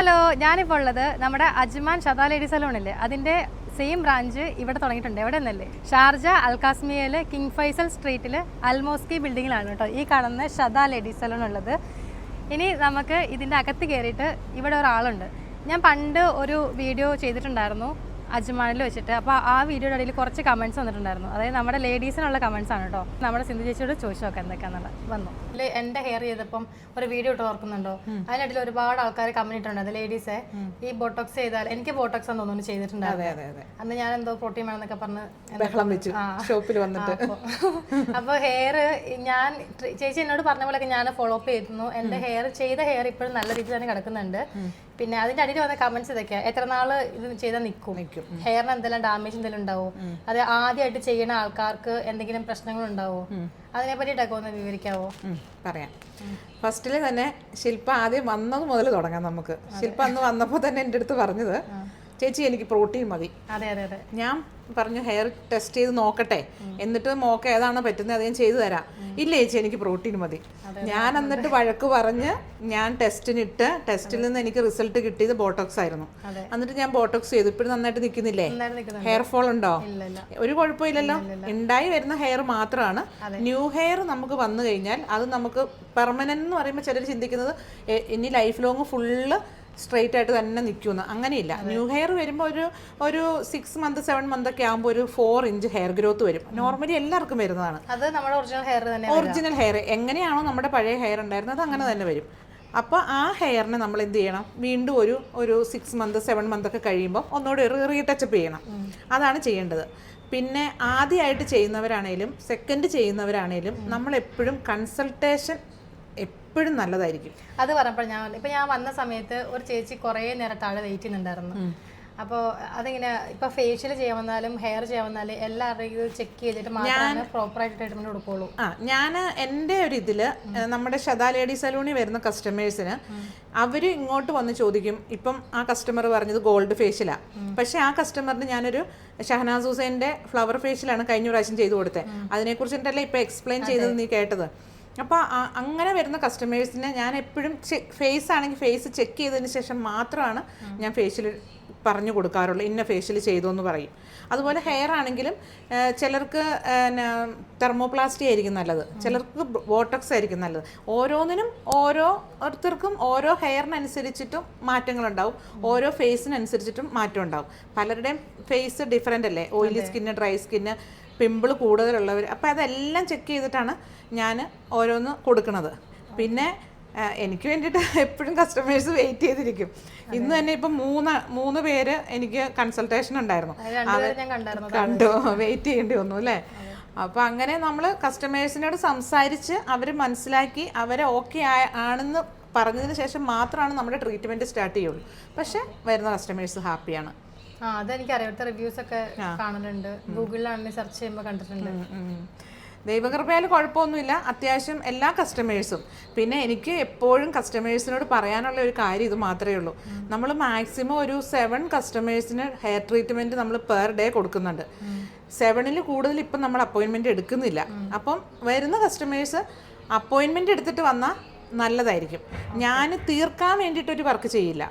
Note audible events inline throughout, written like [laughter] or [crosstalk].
Hello ഞാനിപ്പോൾ ഉള്ളത് നമ്മുടെ അജ്മാൻ ഷതാ ലേഡി സലൂൺ അതിന്റെ സെയിം ബ്രാഞ്ച് ഇവിടെ തുടങ്ങിയിട്ടുണ്ട്. എവിടെ നിന്നല്ലേ? ഷാർജ അൽകാസ്മിയയിലെ കിങ് ഫൈസൽ സ്ട്രീറ്റിൽ അൽമോസ്കി ബിൽഡിങ്ങിലാണ് കേട്ടോ. ഈ കാണുന്ന ഷതാ ലേഡി സലൂൺ ഉള്ളത്. ഇനി നമുക്ക് ഇതിന്റെ അകത്ത് കയറിയിട്ട് ഇവിടെ ഒരാളുണ്ട്. ഞാൻ പണ്ട് ഒരു വീഡിയോ ചെയ്തിട്ടുണ്ടായിരുന്നു. അജ്മാനിൽ വെച്ചിട്ട്. അപ്പോൾ ആ വീഡിയോയുടെ ഇടയിൽ കുറച്ച് കമൻസ് വന്നിട്ടുണ്ടായിരുന്നു. അതായത് നമ്മുടെ ലേഡീസിനുള്ള കമൻസ് ആണ് കേട്ടോ നമ്മുടെ സിന്ധു ചേച്ചിയോട് ചോദിച്ചു നോക്കാം എന്തൊക്കെയാണെന്നുള്ളത് വന്നു എന്റെ ഹെയർ ചെയ്തപ്പം ഒരു വീഡിയോ ഇട്ട് ഓർക്കുന്നുണ്ടോ? അതിനിടയിൽ ഒരുപാട് ആൾക്കാർ കമന്റ് അത് ലേഡീസെ ഈ ബോട്ടോക്സ് ചെയ്താൽ എനിക്ക് ബോട്ടോക്സ് എന്ന് തോന്നുന്നു ചെയ്തിട്ടുണ്ടായിരുന്നു. അന്ന് ഞാൻ എന്തോ പ്രോട്ടീൻ വേണമെന്നൊക്കെ പറഞ്ഞ് ഷോപ്പിൽ വന്നിട്ട്. അപ്പോൾ ഹെയർ ഞാൻ ചേച്ചി എന്നോട് പറഞ്ഞ പോലെയൊക്കെ ഞാൻ ഫോളോ അപ്പ് ചെയ്തിരുന്നു. എന്റെ ഹെയർ ചെയ്ത ഹെയർ ഇപ്പോഴും നല്ല രീതിയിൽ തന്നെ കിടക്കുന്നുണ്ട്. പിന്നെ അതിന്റെ അടിയിൽ വന്ന കമന്റ്സ് ഇതൊക്കെയാ. എത്ര നാൾ ഇത് ചെയ്താൽ നിൽക്കും ഹെയറിന് എന്തെല്ലാം ഡാമേജ് എന്തെങ്കിലും ഉണ്ടാവും? അത് ആദ്യമായിട്ട് ചെയ്യുന്ന ആൾക്കാർക്ക് എന്തെങ്കിലും പ്രശ്നങ്ങൾ ഉണ്ടാവോ? അതിനെ പറ്റിയിട്ടൊക്കെ ഒന്ന് വിവരിക്കാവോ? പറയാം. ഫസ്റ്റിൽ തന്നെ ശില്പ ആദ്യം വന്നത് മുതൽ തുടങ്ങാം നമുക്ക്. ശില്പ അന്ന് വന്നപ്പോൾ തന്നെ എന്റെ അടുത്ത് പറഞ്ഞത് ചേച്ചി എനിക്ക് പ്രോട്ടീൻ മതി. അതെ അതെ അതെ. ഞാൻ പറഞ്ഞു ഹെയർ ടെസ്റ്റ് ചെയ്ത് നോക്കട്ടെ. എന്നിട്ട് മോക്ക് ഏതാണോ പറ്റുന്നത് അത് ഞാൻ ചെയ്തു തരാം. ഇല്ല ചേച്ചി എനിക്ക് പ്രോട്ടീൻ മതി. ഞാൻ എന്നിട്ട് വഴക്ക് പറഞ്ഞ് ഞാൻ ടെസ്റ്റിനിട്ട് ടെസ്റ്റിൽ നിന്ന് എനിക്ക് റിസൾട്ട് കിട്ടിയത് ബോട്ടോക്സ് ആയിരുന്നു. എന്നിട്ട് ഞാൻ ബോട്ടോക്സ് ചെയ്തു. ഇപ്പോഴും നന്നായിട്ട് നിൽക്കുന്നില്ലേ? ഹെയർ ഫോൾ ഉണ്ടോ? ഒരു കുഴപ്പമില്ലല്ലോ. ഉണ്ടായി വരുന്ന ഹെയർ മാത്രമാണ്. ന്യൂ ഹെയർ നമുക്ക് വന്നു കഴിഞ്ഞാൽ അത് നമുക്ക് പെർമനന്റ് എന്ന് പറയുമ്പോൾ ചിലർ ചിന്തിക്കുന്നത് ഇനി ലൈഫ് ലോങ് ഫുള്ള് സ്ട്രെയിറ്റ് ആയിട്ട് തന്നെ നിൽക്കുമെന്ന്. അങ്ങനെയില്ല. ന്യൂ ഹെയർ വരുമ്പോൾ ഒരു ഒരു സിക്സ് മന്ത് സെവൻ മന്ത് ഒക്കെ ആകുമ്പോൾ ഒരു ഫോർ ഇഞ്ച് ഹെയർ ഗ്രോത്ത് വരും. നോർമലി എല്ലാവർക്കും വരുന്നതാണ്. അത് നമ്മുടെ ഒറിജിനൽ ഹെയർ തന്നെ ഒറിജിനൽ ഹെയർ എങ്ങനെയാണോ നമ്മുടെ പഴയ ഹെയർ ഉണ്ടായിരുന്നത് അങ്ങനെ തന്നെ വരും. അപ്പോൾ ആ ഹെയറിനെ നമ്മൾ എന്ത് ചെയ്യണം? വീണ്ടും ഒരു ഒരു സിക്സ് മന്ത് സെവൻ മന്ത് ഒക്കെ കഴിയുമ്പോൾ ഒന്നുകൂടി റീടച്ചപ്പ് ചെയ്യണം. അതാണ് ചെയ്യേണ്ടത്. പിന്നെ ആദ്യമായിട്ട് ചെയ്യുന്നവരാണേലും സെക്കൻഡ് ചെയ്യുന്നവരാണേലും നമ്മൾ എപ്പോഴും കൺസൾട്ടേഷൻ എപ്പോഴും നല്ലതായിരിക്കും. അത് പറഞ്ഞപ്പോൾ ഞാൻ ഇപ്പൊ ഞാൻ വന്ന സമയത്ത് ഒരു ചേച്ചി കുറേ നേരം താഴെ വെയിറ്റ് ചെയ്യുന്നുണ്ടായിരുന്നു. അപ്പോൾ അതിങ്ങനെ ഇപ്പൊ ഫേഷ്യൽ ചെയ്യാൻ വന്നാലും ഹെയർ ചെയ്യാൻ വന്നാലും എല്ലാവരുടെയും ചെക്ക് ചെയ്തിട്ട് മാത്രമേ പ്രോപ്പർ ആയിട്ട് ട്രീറ്റ്മെന്റ് കൊടുക്കുള്ളൂ. ആ ഞാൻ എന്റെ ഒരു ഇതിൽ നമ്മുടെ ശതാ ലേഡി സലൂണിൽ വരുന്ന കസ്റ്റമേഴ്സിന് അവർ ഇങ്ങോട്ട് വന്ന് ചോദിക്കും ഇപ്പം ആ കസ്റ്റമർ പറഞ്ഞത് ഗോൾഡ് ഫേഷ്യലാണ് പക്ഷെ ആ കസ്റ്റമറിന് ഞാനൊരു ഷഹനാസ് ഹുസൈന്റെ ഫ്ലവർ ഫേഷ്യലാണ് കഴിഞ്ഞ പ്രാവശ്യം ചെയ്തു കൊടുത്തത്. അതിനെക്കുറിച്ചിട്ടല്ലേ ഇപ്പം എക്സ്പ്ലെയിൻ ചെയ്തത് നീ കേട്ടത്? അപ്പോൾ അങ്ങനെ വരുന്ന കസ്റ്റമേഴ്സിനെ ഞാൻ എപ്പോഴും ഫേസ് ആണെങ്കിൽ ഫേസ് ചെക്ക് ചെയ്തതിന് ശേഷം മാത്രമാണ് ഞാൻ ഫേഷ്യൽ പറഞ്ഞു കൊടുക്കാറുള്ളൂ. ഇന്ന ഫേഷ്യൽ ചെയ്തു എന്ന് പറയും. അതുപോലെ ഹെയർ ആണെങ്കിലും ചിലർക്ക് തെർമോപ്ലാസ്റ്റി ആയിരിക്കും നല്ലത്. ചിലർക്ക് ബോട്ടക്സ് ആയിരിക്കും നല്ലത്. ഓരോന്നിനും ഓരോ ഓരോരുത്തർക്കും ഓരോ ഹെയറിനനുസരിച്ചിട്ടും മാറ്റങ്ങളുണ്ടാവും ഓരോ ഫേസിനനുസരിച്ചിട്ടും മാറ്റം ഉണ്ടാവും. പലരുടെയും ഫേസ് ഡിഫറെന്റ് അല്ലേ? Oily skin dry skin pimple കൂടുതലുള്ളവർ അപ്പോൾ അതെല്ലാം ചെക്ക് ചെയ്തിട്ടാണ് ഞാൻ ഓരോന്ന് കൊടുക്കുന്നത് പിന്നെ എനിക്ക് വേണ്ടിയിട്ട് എപ്പോഴും കസ്റ്റമേഴ്സ് വെയിറ്റ് ചെയ്തിരിക്കും. ഇന്ന് തന്നെ ഇപ്പം മൂന്ന് മൂന്ന് പേര് എനിക്ക് കൺസൾട്ടേഷൻ ഉണ്ടായിരുന്നു. കണ്ടു വെയിറ്റ് ചെയ്യേണ്ടി വന്നു അല്ലേ? അപ്പോൾ അങ്ങനെ നമ്മൾ കസ്റ്റമേഴ്സിനോട് സംസാരിച്ച് അവർ മനസ്സിലാക്കി അവരെ ഓക്കെ ആണെന്ന് പറഞ്ഞതിന് ശേഷം മാത്രമാണ് നമ്മുടെ ട്രീറ്റ്മെന്റ് സ്റ്റാർട്ട് ചെയ്യുള്ളൂ. പക്ഷേ വരുന്ന കസ്റ്റമേഴ്സ് ഹാപ്പിയാണ് ആ അതെനിക്കറിയാം ഇവിടുത്തെ റിവ്യൂസ് ഒക്കെ സെർച്ച് ചെയ്യുമ്പോൾ കണ്ടിട്ടുണ്ട്. ദൈവകൃപയാൽ കുഴപ്പമൊന്നുമില്ല. അത്യാവശ്യം എല്ലാ കസ്റ്റമേഴ്സും പിന്നെ എനിക്ക് എപ്പോഴും കസ്റ്റമേഴ്സിനോട് പറയാനുള്ള ഒരു കാര്യം ഇത് മാത്രമേ ഉള്ളൂ. നമ്മൾ മാക്സിമം ഒരു സെവൻ കസ്റ്റമേഴ്സിന് ഹെയർ ട്രീറ്റ്മെന്റ് നമ്മൾ പെർ ഡേ കൊടുക്കുന്നുണ്ട്. സെവനിൽ കൂടുതൽ ഇപ്പം നമ്മൾ അപ്പോയിൻമെന്റ് എടുക്കുന്നില്ല. അപ്പം വരുന്ന കസ്റ്റമേഴ്സ് അപ്പോയിൻമെന്റ് എടുത്തിട്ട് വന്നാൽ നല്ലതായിരിക്കും. ഞാൻ തീർക്കാൻ വേണ്ടിയിട്ട് ഒരു വർക്ക് ചെയ്യില്ല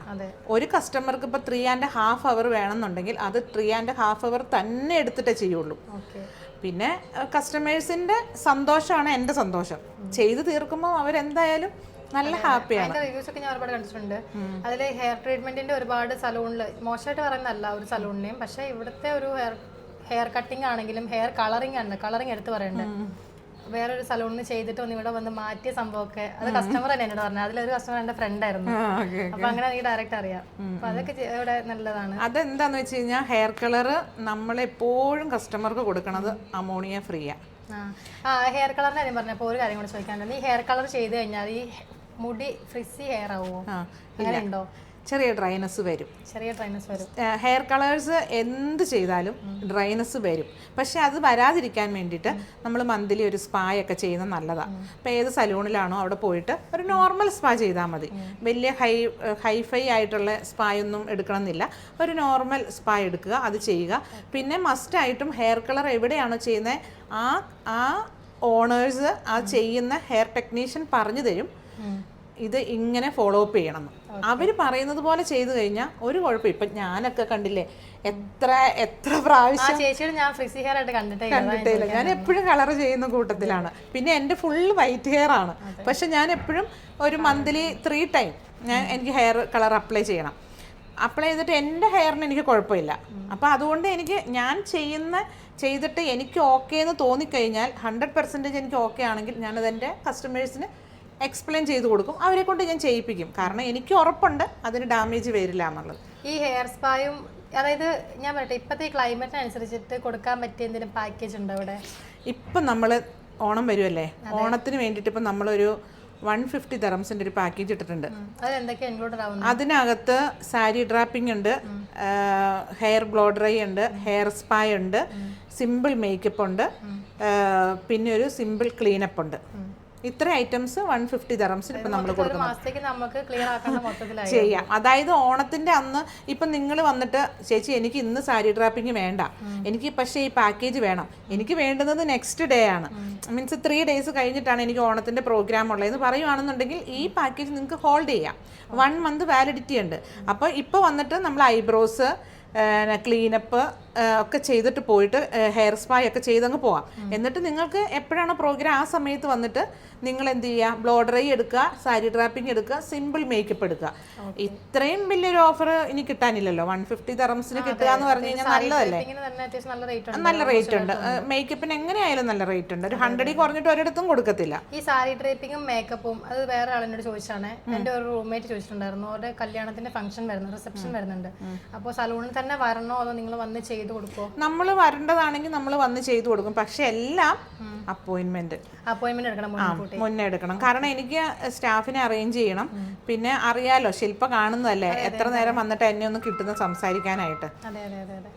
ഒരു കസ്റ്റമർക്ക് ഇപ്പോൾ ത്രീ ആൻഡ് ഹാഫ് അവർ വേണമെന്നുണ്ടെങ്കിൽ അത് ത്രീ ആൻഡ് ഹാഫ് അവർ തന്നെ എടുത്തിട്ടേ ചെയ്യുള്ളൂ. ഓക്കെ. പിന്നെ കസ്റ്റമേഴ്സിന്റെ സന്തോഷമാണ് എന്റെ സന്തോഷം. ചെയ്തു തീർക്കുമ്പോൾ അവരെന്തായാലും നല്ല ഹാപ്പിയാണ് റിവ്യൂസ് ഒക്കെ ഞാൻ ഒരുപാട് കണ്ടിട്ടുണ്ട്. അതിൽ ഹെയർ ട്രീറ്റ്മെന്റിന്റെ ഒരുപാട് സലൂണിൽ മോശമായിട്ട് പറയുന്നതല്ല ഒരു സലൂണിനെയും പക്ഷേ ഇവിടുത്തെ ഒരു ഹെയർ ഹെയർ കട്ടിംഗ് ആണെങ്കിലും ഹെയർ കളറിംഗ് ആണ്. കളറിംഗ് എടുത്ത് പറയണ്ടേ? വേറൊരു സലൂണിൽ ചെയ്തിട്ട് ഒന്ന് ഇവിടെ വന്ന് മാറ്റിയ സംഭവമൊക്കെ. അത് കസ്റ്റമർ തന്നെ എന്നോട് പറഞ്ഞു അതിലൊരു കസ്റ്റമർ എന്റെ ഫ്രണ്ട് ആയിരുന്നു. അപ്പൊ അങ്ങനെ നീ ഡയറക്റ്റ് അറിയാം. അപ്പൊ അതൊക്കെ ഇവിടെ നല്ലതാണ്. അതെന്താന്ന് വെച്ച് കഴിഞ്ഞാൽ ഹെയർ കളർ നമ്മളെപ്പോഴും കസ്റ്റമർക്ക് കൊടുക്കണത് അമോണിയ ഫ്രീയാ ആ. ഹെയർ കളറിന്റെ കാര്യം പറഞ്ഞപ്പോ ഒരു കാര്യം കൂടെ ചോദിക്കാനുണ്ട്. ഈ ഹെയർ കളർ ചെയ്ത് കഴിഞ്ഞാൽ ഈ മുടി ഫ്രിസി ഹെയർ ആവുമോ ആ അങ്ങനെ ഉണ്ടോ ചെറിയ ഡ്രൈനസ് വരും. ചെറിയ ഡ്രൈനസ് വരും. ഹെയർ കളേഴ്സ് എന്ത് ചെയ്താലും ഡ്രൈനസ് വരും. പക്ഷെ അത് വരാതിരിക്കാൻ വേണ്ടിയിട്ട് നമ്മൾ മന്ത്ലി ഒരു സ്പാ ഒക്കെ ചെയ്യുന്നത് നല്ലതാണ് അപ്പോൾ ഏത് സലൂണിലാണോ അവിടെ പോയിട്ട് ഒരു നോർമൽ സ്പാ ചെയ്താൽ മതി. വലിയ ഹൈ ഹൈഫൈ ആയിട്ടുള്ള സ്പാ ഒന്നും എടുക്കണമെന്നില്ല. ഒരു നോർമൽ സ്പാ എടുക്കുക അത് ചെയ്യുക. പിന്നെ മസ്റ്റായിട്ടും ഹെയർ കളർ എവിടെയാണോ ചെയ്യുന്നത് ആ ആ ഓണേഴ്സ് ആ ചെയ്യുന്ന ഹെയർ ടെക്നീഷ്യൻ പറഞ്ഞു തരും. ഇത് ഇങ്ങനെ ഫോളോ അപ്പ് ചെയ്യണം. അവർ പറയുന്നത് പോലെ ചെയ്തു കഴിഞ്ഞാൽ ഒരു കുഴപ്പം ഇപ്പം ഞാനൊക്കെ കണ്ടില്ലേ എത്ര എത്ര പ്രാവശ്യം ചേച്ചിയുടെ ഞാൻ ഫ്രിസി ഹെയർ ആയിട്ട് കണ്ടിട്ടേ. കണ്ടിട്ടില്ല ഞാൻ എപ്പോഴും കളർ ചെയ്യുന്ന കൂട്ടത്തിലാണ്. പിന്നെ എന്റെ ഫുൾ വൈറ്റ് ഹെയർ ആണ്. പക്ഷെ ഞാൻ എപ്പോഴും ഒരു മന്ത്ലി ത്രീ ടൈം ഞാൻ എനിക്ക് ഹെയർ കളർ അപ്ലൈ ചെയ്യണം. അപ്ലൈ ചെയ്തിട്ട് എന്റെ ഹെയറിന് എനിക്ക് കുഴപ്പമില്ല. അപ്പോൾ അതുകൊണ്ട് എനിക്ക് ഞാൻ ചെയ്യുന്ന ചെയ്തിട്ട് എനിക്ക് ഓക്കെ എന്ന് തോന്നിക്കഴിഞ്ഞാൽ ഹൺഡ്രഡ് പെർസെന്റേജ് എനിക്ക് ഓക്കെ ആണെങ്കിൽ ഞാനത് എന്റെ കസ്റ്റമേഴ്സിന് എക്സ്പ്ലെയിൻ ചെയ്ത് കൊടുക്കും. അവരെ കൊണ്ട് ഞാൻ ചെയ്യിപ്പിക്കും. കാരണം എനിക്ക് ഉറപ്പുണ്ട് അതിന് ഡാമേജ് വരില്ല എന്നുള്ളത്. ഈ ഹെയർ സ്പായും അതായത് ഞാൻ പറയട്ടെ ഇപ്പോഴത്തെ ക്ലൈമറ്റിനനുസരിച്ചിട്ട് കൊടുക്കാൻ പറ്റിയ എന്തെങ്കിലും പാക്കേജ് ഉണ്ടോ ഇവിടെ? ഇപ്പം നമ്മൾ ഓണം വരുമല്ലേ ഓണത്തിന് വേണ്ടിയിട്ട് ഇപ്പം നമ്മളൊരു വൺ ഫിഫ്റ്റി തെറംസിന്റെ ഒരു പാക്കേജ് ഇട്ടിട്ടുണ്ട്. അതിനകത്ത് സാരി ഡ്രാപ്പിംഗ് ഉണ്ട് ഹെയർ ബ്ലോ ഡ്രൈ ഉണ്ട് ഹെയർ സ്പാ ഉണ്ട് സിമ്പിൾ മേക്കപ്പ് ഉണ്ട് പിന്നെ ഒരു സിമ്പിൾ ക്ലീനപ്പ് ഉണ്ട്. ഇത്ര ഐറ്റംസ് വൺ ഫിഫ്റ്റി തെറംസിന് ഇപ്പം നമ്മൾ കൊടുക്കുന്നത് ചെയ്യാം. അതായത് ഓണത്തിന്റെ അന്ന് ഇപ്പം നിങ്ങൾ വന്നിട്ട് ചേച്ചി എനിക്ക് ഇന്ന് സാരി ഡ്രാപ്പിംഗ് വേണ്ട. എനിക്ക് പക്ഷേ ഈ പാക്കേജ് വേണം. എനിക്ക് വേണ്ടുന്നത് നെക്സ്റ്റ് ഡേ ആണ്. മീൻസ് ത്രീ ഡേയ്സ് കഴിഞ്ഞിട്ടാണ് എനിക്ക് ഓണത്തിന്റെ പ്രോഗ്രാം ഉള്ളതെന്ന് പറയുവാണെന്നുണ്ടെങ്കിൽ ഈ പാക്കേജ് നിങ്ങൾക്ക് ഹോൾഡ് ചെയ്യാം. വൺ മന്ത് വാലിഡിറ്റി ഉണ്ട്. അപ്പോൾ ഇപ്പോൾ വന്നിട്ട് നമ്മൾ ഐബ്രോസ് ക്ലീനപ്പ് ഒക്കെ ചെയ്തിട്ട് പോയിട്ട് ഹെയർ സ്പാ ഒക്കെ ചെയ്തങ്ങ് പോവാം. എന്നിട്ട് നിങ്ങൾക്ക് എപ്പോഴാണ് പ്രോഗ്രാം ആ സമയത്ത് വന്നിട്ട് നിങ്ങൾ എന്ത് ചെയ്യുക? ബ്ലോ ഡ്രൈ എടുക്കുക സാരി ഡ്രാപ്പിംഗ് എടുക്കുക സിമ്പിൾ മേക്കപ്പ് എടുക്കുക. ഇത്രയും വലിയൊരു ഓഫർ ഇനി കിട്ടാനില്ലല്ലോ. വൺ ഫിഫ്റ്റി തെറംസിന് കിട്ടുക എന്ന് പറഞ്ഞു കഴിഞ്ഞാൽ നല്ലതല്ലേ? റേറ്റ് ഉണ്ട്. നല്ല റേറ്റ് ഉണ്ട്. മേക്കപ്പിന് എങ്ങനെയായാലും നല്ല റേറ്റ് ഉണ്ട്. ഒരു ഹൺഡ്രഡിൽ കുറഞ്ഞിട്ട് ഒരിടത്തും കൊടുക്കത്തില്ല. ഈ സാരി ഡ്രേപ്പിംഗും മേക്കപ്പും അത് വേറെ ആളിനോട് ചോദിച്ചാണ് എന്റെ ഒരു റൂംമേറ്റ് ചോദിച്ചിട്ടുണ്ടായിരുന്നു. അവരുടെ കല്യാണത്തിന്റെ ഫംഗ്ഷൻ വരുന്നു റിസപ്ഷൻ വരുന്നുണ്ട്. അപ്പോൾ സലൂണിൽ തന്നെ വരണോ അതോ നിങ്ങൾ വന്ന് ചെയ്ത് കൊടുക്കുമോ നമ്മൾ വരേണ്ടതാണെങ്കിൽ നമ്മൾ വന്ന് ചെയ്തു കൊടുക്കും. പക്ഷെ എല്ലാം അപ്പോയിന്റ്മെന്റ്. അപ്പോയിന്റ്മെന്റ് എടുക്കണം മുന്നേ എടുക്കണം. കാരണം എനിക്ക് സ്റ്റാഫിനെ അറേഞ്ച് ചെയ്യണം. പിന്നെ അറിയാലോ ശില്പ കാണുന്നതല്ലേ? എത്ര നേരം വന്നിട്ട് എന്നെ ഒന്ന് കിട്ടുന്ന സംസാരിക്കാനായിട്ട്. അതെ അതെ അതെ അതെ.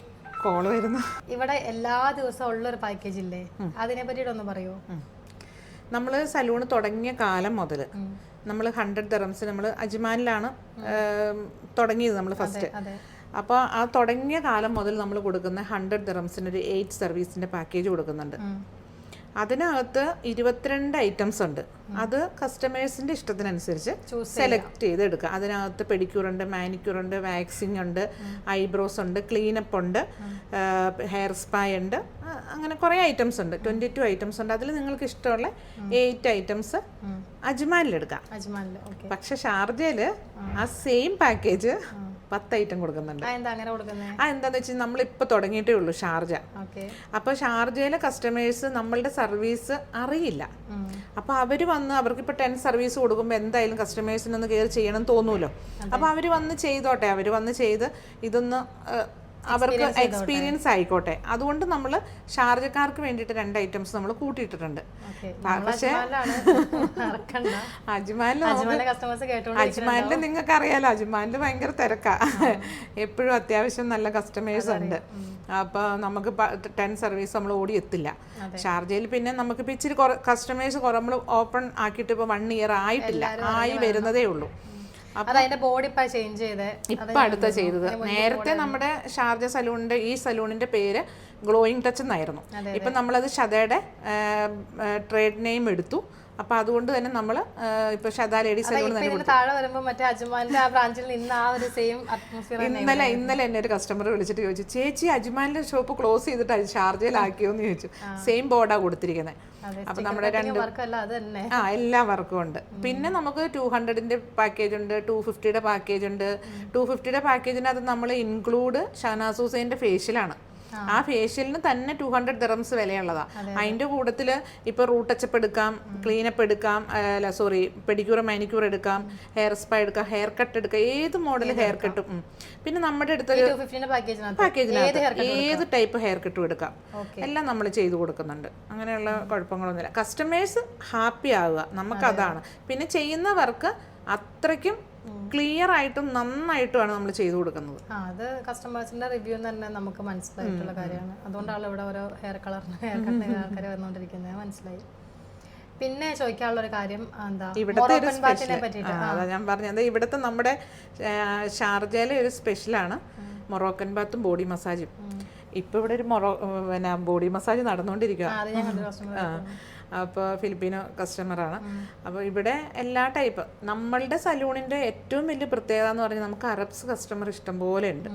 കോൾ വരുന്നു. ഇവിടെ എല്ലാ ദിവസവും ഉള്ളൊരു പാക്കേജ് ഇല്ലേ? അതിനെ പറ്റിയിട്ട് ഒന്ന് പറയോ നമ്മൾ സലൂൺ തുടങ്ങിയ കാലം മുതൽ നമ്മൾ ഹൺഡ്രഡ് തെറംസ് നമ്മൾ അജ്മാനിലാണ് തുടങ്ങിയത് നമ്മൾ ഫസ്റ്റ് അപ്പോൾ ആ തുടങ്ങിയ കാലം മുതൽ നമ്മൾ കൊടുക്കുന്ന ഹൺഡ്രഡ് ദിറംസിന് ഒരു എയ്റ്റ് സർവീസിന്റെ പാക്കേജ് കൊടുക്കുന്നുണ്ട്. അതിനകത്ത് ഇരുപത്തിരണ്ട് ഐറ്റംസ് ഉണ്ട്. അത് കസ്റ്റമേഴ്സിന്റെ ഇഷ്ടത്തിനനുസരിച്ച് സെലക്ട് ചെയ്ത് എടുക്കുക അതിനകത്ത് പെഡിക്യൂർ മാനിക്യൂറുണ്ട് മാനിക്യൂർ ഉണ്ട് വാക്സിങ് ഉണ്ട് ഐബ്രോസ് ഉണ്ട് ക്ലീനപ്പ് ഉണ്ട് ഹെയർ സ്പാ ഉണ്ട് അങ്ങനെ കുറേ ഐറ്റംസ് ഉണ്ട്. ട്വന്റി ടു ഐറ്റംസ് ഉണ്ട്. അതിൽ നിങ്ങൾക്ക് ഇഷ്ടമുള്ള എയ്റ്റ് ഐറ്റംസ് അജ്മാനിലെടുക്കാം. പക്ഷെ ഷാർജയിൽ ആ സെയിം പാക്കേജ് പത്ത് ഐറ്റം കൊടുക്കുന്നുണ്ട്. ആ എന്താന്ന് വെച്ചാൽ നമ്മൾ ഇപ്പൊ തുടങ്ങിയിട്ടേ ഉള്ളൂ ഷാർജ. അപ്പൊ അപ്പോൾ ഷാർജയിലെ കസ്റ്റമേഴ്സ് നമ്മളുടെ സർവീസ് അറിയില്ല. അപ്പോൾ അവർ വന്ന് അവർക്ക് ഇപ്പോൾ ടെൻ സർവീസ് കൊടുക്കുമ്പോൾ എന്തായാലും കസ്റ്റമേഴ്സിനൊന്ന് കയറി ചെയ്യണം തോന്നൂലോ. അപ്പോൾ അവർ വന്ന് ചെയ്തോട്ടെ. അവർ വന്ന് ചെയ്ത് ഇതൊന്ന് അവർക്ക് എക്സ്പീരിയൻസ് ആയിക്കോട്ടെ. അതുകൊണ്ട് നമ്മൾ ഷാർജക്കാർക്ക് വേണ്ടിയിട്ട് രണ്ട് ഐറ്റംസ് നമ്മൾ കൂട്ടിയിട്ടിട്ടുണ്ട്. പക്ഷേ അജ്മാനിൽ അജ്മാനിൽ നിങ്ങൾക്ക് അറിയാലോ അജ്മാനിൽ ഭയങ്കര തിരക്കാ. എപ്പോഴും അത്യാവശ്യം നല്ല കസ്റ്റമേഴ്സ് ഉണ്ട്. അപ്പോൾ നമുക്ക് ടെൻ സർവീസ് നമ്മൾ ഓടി എത്തില്ല. ഷാർജയിൽ പിന്നെ നമുക്ക് നമുക്കിപ്പോൾ ഇച്ചിരി കസ്റ്റമേഴ്സ് നമ്മൾ ഓപ്പൺ ആക്കിയിട്ട് ഇപ്പൊ വൺ ഇയർ ആയിട്ടില്ല. ആയി വരുന്നതേ ഉള്ളൂ. അത് അതിന്റെ ബോഡി ഇപ്പൊ ചേഞ്ച് ചെയ്തേ. ഇപ്പം അടുത്ത ചെയ്തത്. നേരത്തെ നമ്മുടെ ഷാർജ സലൂണിന്റെ ഈ സലൂണിന്റെ പേര് ഗ്ലോയിങ് ടച്ച് എന്നായിരുന്നു. ഇപ്പൊ നമ്മളത് ഷതയുടെ ട്രേഡ് നെയിം എടുത്തു. അപ്പം അതുകൊണ്ട് തന്നെ നമ്മൾ ഇപ്പൊ ഷദ ലേഡീസ് സലൂൺ തന്നെ താഴെ വരുമ്പോൾ മറ്റേ അജ്മാന്റെ ആ ബ്രാഞ്ചിൽ നിന്ന് ആ ഒരു സെയിം അറ്റ്മോസ്ഫിയർ ഇന്നലെ ഇന്നലെ എന്നെ ഒരു കസ്റ്റമർ വിളിച്ചിട്ട് ചോദിച്ചു ചേച്ചി അജ്മാനിലെ ഷോപ്പ് ക്ലോസ് ചെയ്തിട്ട് അത് ഷാർജയിലാക്കിയോ എന്ന് ചോദിച്ചു. സെയിം ബോർഡാ കൊടുത്തിരിക്കുന്നത് അപ്പൊ നമ്മുടെ രണ്ട് ആ എല്ലാ വർക്കും ഉണ്ട്. പിന്നെ നമുക്ക് ടു ഹൺഡ്രഡിന്റെ പാക്കേജ് ഉണ്ട് ടു ഫിഫ്റ്റിയുടെ പാക്കേജ് ഉണ്ട് ടു ഫിഫ്റ്റിയുടെ പാക്കേജിനകത്ത് നമ്മൾ ഇൻക്ലൂഡ് ഷനാസ് ഹുസൈന്റെ ഫേഷ്യലാണ് ആ ഫേഷ്യലിന് തന്നെ ടു ഹൺഡ്രഡ് ദിറംസ് വിലയുള്ളതാ. അതിന്റെ കൂട്ടത്തിൽ ഇപ്പൊ റൂട്ട് ടച്ചപ്പ് എടുക്കാം ക്ലീനപ്പ് എടുക്കാം അല്ല സോറി പെഡിക്യൂർ മാനിക്യൂർ എടുക്കാം ഹെയർ സ്പാ എടുക്കാം ഹെയർ കട്ട് എടുക്കാം ഏത് മോഡൽ ഹെയർ കട്ടും പിന്നെ നമ്മുടെ അടുത്തൊരു പാക്കേജിനകത്ത് പാക്കേജിനകത്ത് ഏത് ടൈപ്പ് ഹെയർ കട്ടും എടുക്കാം? എല്ലാം നമ്മൾ ചെയ്തു കൊടുക്കുന്നുണ്ട്. അങ്ങനെയുള്ള കുഴപ്പങ്ങളൊന്നുമില്ല. കസ്റ്റമേഴ്സ് ഹാപ്പി ആവുക. നമുക്ക് അതാണ് പിന്നെ ചെയ്യുന്നവർക്ക് അത്രയ്ക്കും ക്ലിയർ ആയിട്ടും നന്നായിട്ടുമാണ് നമ്മൾ ചെയ്തു കൊടുക്കുന്നത്. അത് കസ്റ്റമേഴ്സിന്റെ റിവ്യൂ തന്നെ നമുക്ക് മനസ്സിലായിട്ടുള്ള കാര്യമാണ്. അതുകൊണ്ടാണ് ഇവിടെ ഓരോ ഹെയർ കളറിന് ഹെയർ കട്ടിന് ആൾക്കാർ വന്നുകൊണ്ടിരിക്കുന്നത് മനസ്സിലായി. പിന്നെ ചോദിക്കാനുള്ള ഒരു കാര്യം എന്താ ഇവിടുത്തെ ഒരു സ്പെഷ്യൽ അതാ ഞാൻ പറഞ്ഞത്. ഇവിടുത്തെ നമ്മുടെ ഷാർജയിലെ ഒരു സ്പെഷ്യലാണ് മൊറോക്കൻ ബാത്തും ബോഡി മസാജും. ഇപ്പൊ ഇവിടെ ഒരു മൊറോ പിന്നെ ബോഡി മസാജ് നടന്നുകൊണ്ടിരിക്കുക അപ്പോൾ ഫിലിപ്പീനോ കസ്റ്റമറാണ്. അപ്പോൾ ഇവിടെ എല്ലാ ടൈപ്പ്. നമ്മളുടെ സലൂണിന്റെ ഏറ്റവും വലിയ പ്രത്യേകത എന്ന് പറഞ്ഞാൽ നമുക്ക് അറബ്സ് കസ്റ്റമർ ഇഷ്ടം പോലെ ഉണ്ട്.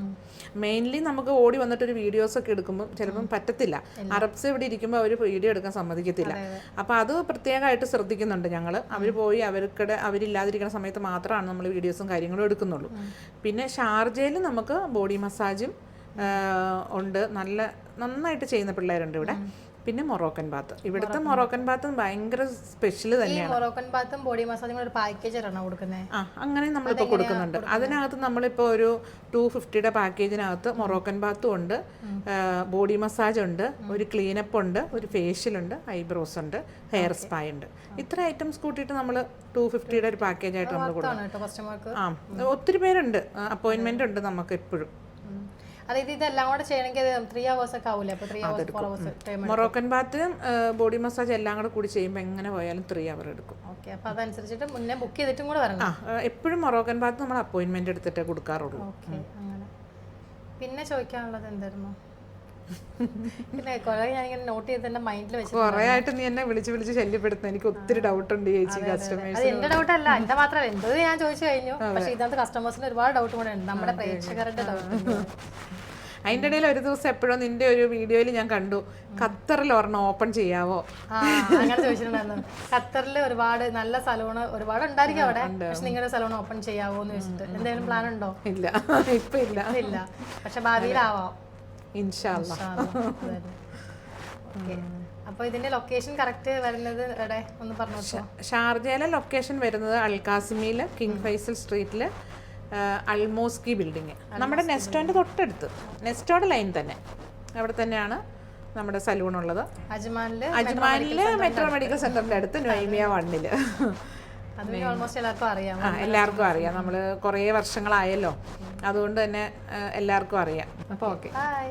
മെയിൻലി നമുക്ക് ഓടി വന്നിട്ട് ഒരു വീഡിയോസ് ഒക്കെ എടുക്കുമ്പോൾ ചിലപ്പം പറ്റത്തില്ല. അറബ്സ് ഇവിടെ ഇരിക്കുമ്പോൾ അവർ വീഡിയോ എടുക്കാൻ സമ്മതിക്കത്തില്ല. അപ്പോൾ അത്. പ്രത്യേകമായിട്ട് ശ്രദ്ധിക്കുന്നുണ്ട് ഞങ്ങൾ അവർ പോയി അവർക്കിടെ അവരില്ലാതിരിക്കുന്ന സമയത്ത് മാത്രമാണ് നമ്മൾ വീഡിയോസും കാര്യങ്ങളും എടുക്കുന്നുള്ളൂ. പിന്നെ ഷാർജയിൽ നമുക്ക് ബോഡി മസാജും ഉണ്ട്. നല്ല നന്നായിട്ട് ചെയ്യുന്ന പിള്ളേരുണ്ട് ഇവിടെ. പിന്നെ മൊറോക്കൻ ബാത്ത് ഇവിടുത്തെ മൊറോക്കൻ ബാത്തും ഭയങ്കര സ്പെഷ്യൽ തന്നെയാണ്. മൊറോക്കൻ ബാത്തും ബോഡി മസാജും ഒരു പാക്കേജ് ആണോ കൊടുക്കുന്നത് ആ അങ്ങനെ നമ്മളിപ്പോൾ കൊടുക്കുന്നുണ്ട്. അതിനകത്ത് നമ്മളിപ്പോൾ ഒരു ടു ഫിഫ്റ്റിയുടെ പാക്കേജിനകത്ത് മൊറോക്കൻ ബാത്തും ഉണ്ട്. ബോഡി മസാജ് ഉണ്ട്. ഒരു ക്ലീനപ്പ് ഉണ്ട്. ഒരു ഫേഷ്യൽ ഉണ്ട്. ഐബ്രോസ് ഉണ്ട്. ഹെയർ സ്പാ ഉണ്ട്. ഇത്ര ഐറ്റംസ് കൂട്ടിയിട്ട് നമ്മൾ ടു ഫിഫ്റ്റിയുടെ ഒരു പാക്കേജായിട്ട് നമ്മൾ കൊടുക്കും. ആ ഒത്തിരി പേരുണ്ട്. അപ്പോയിൻമെന്റ് ഉണ്ട് നമുക്ക് എപ്പോഴും അതായത് ഇതെല്ലാം കൂടെ ചെയ്യണമെങ്കിൽ ത്രീ അവേഴ്സ് ഒക്കെ ആവൂലേ? അപ്പൊ three hours four hours Moroccan ബാത്തും body massage എല്ലാം കൂടെ കൂടി ചെയ്യുമ്പോൾ എങ്ങനെ പോയാലും ത്രീ അവർ എടുക്കും. ഓക്കെ അപ്പൊ അതനുസരിച്ചിട്ട് മുന്നേ ബുക്ക് ചെയ്തിട്ടും കൂടെ വരണം. എപ്പോഴും മൊറോക്കൻ ബാത്ത് നമ്മൾ അപ്പോയിന്റ്മെന്റ് എടുത്തിട്ടേ കൊടുക്കാറുള്ളൂ. ഓക്കെ അങ്ങനെ. പിന്നെ ചോദിക്കാനുള്ളത് എന്തായിരുന്നു? പിന്നെ കുറെ ഞാനിങ്ങനെ നോട്ട് ചെയ്ത് എന്റെ മൈൻഡിൽ വെച്ചു കുറെ ആയിട്ട് നീ എന്നെ വിളിച്ച് വിളിച്ച് ശല്യപ്പെടുത്തുന്നു. എനിക്ക് ഒത്തിരി ഡൗട്ട് ഉണ്ട് ചേച്ചി കസ്റ്റമേഴ്സ് അത് എന്റെ ഡൗട്ട് അല്ല എന്റെ മാത്രമല്ല എന്തത് ഞാൻ ചോദിച്ചു കഴിഞ്ഞു. പക്ഷെ ഇതിനകത്ത് കസ്റ്റമേഴ്സിന് ഒരുപാട് ഡൗട്ട് കൂടെ ഉണ്ട്. നമ്മുടെ പ്രേക്ഷകരുടെ ഡൗട്ട് അതിന്റെ ഇടയിൽ ഒരു ദിവസം എപ്പോഴും നിന്റെ ഒരു വീഡിയോയിൽ ഞാൻ കണ്ടു. ഖത്തറിൽ ഒരെണ്ണം ഓപ്പൺ ചെയ്യാവോ? അങ്ങനെ ചോദിച്ചിട്ടുണ്ടായിരുന്നു. ഖത്തറിൽ ഒരുപാട് നല്ല സലൂൺ ഒരുപാട് ഉണ്ടായിരിക്കും അവിടെ. പക്ഷെ നിങ്ങളുടെ സലൂൺ ഓപ്പൺ ചെയ്യാവോ എന്ന് വെച്ചിട്ട് എന്തെങ്കിലും പ്ലാൻ ഉണ്ടോ? ഇല്ല. [laughs] ഇപ്പൊ ഇല്ല. ഇല്ല. പക്ഷെ ഭാവിയിലാവാം. ഇൻഷാല്ല ഓക്കെ. അപ്പൊ ഇതിന്റെ ലൊക്കേഷൻ കറക്റ്റ് വരുന്നത് എവിടെ? ഒന്ന് പറഞ്ഞു ഷാർജയിലെ ലൊക്കേഷൻ വരുന്നത് അൽകാസിമിയിൽ കിങ് ഫൈസൽ സ്ട്രീറ്റിൽ അൽമോസ്കി ബിൽഡിങ് നമ്മുടെ നെസ്റ്റോന്റെ തൊട്ടടുത്ത്. നെസ്റ്റോയുടെ ലൈൻ തന്നെ. അവിടെ തന്നെയാണ് നമ്മുടെ സലൂൺ ഉള്ളത് അജ്മാനിൽ അജ്മാനിൽ മെട്രോ മെഡിക്കൽ സെന്ററിന്റെ അടുത്ത്. നൊയ്മിയ വണ്ണിൽ എല്ലാവർക്കും അറിയാം. ആ എല്ലാവർക്കും അറിയാം. നമ്മൾ കുറേ വർഷങ്ങളായല്ലോ. അതുകൊണ്ട് തന്നെ എല്ലാവർക്കും അറിയാം. അപ്പോൾ ഓക്കെ. ബൈ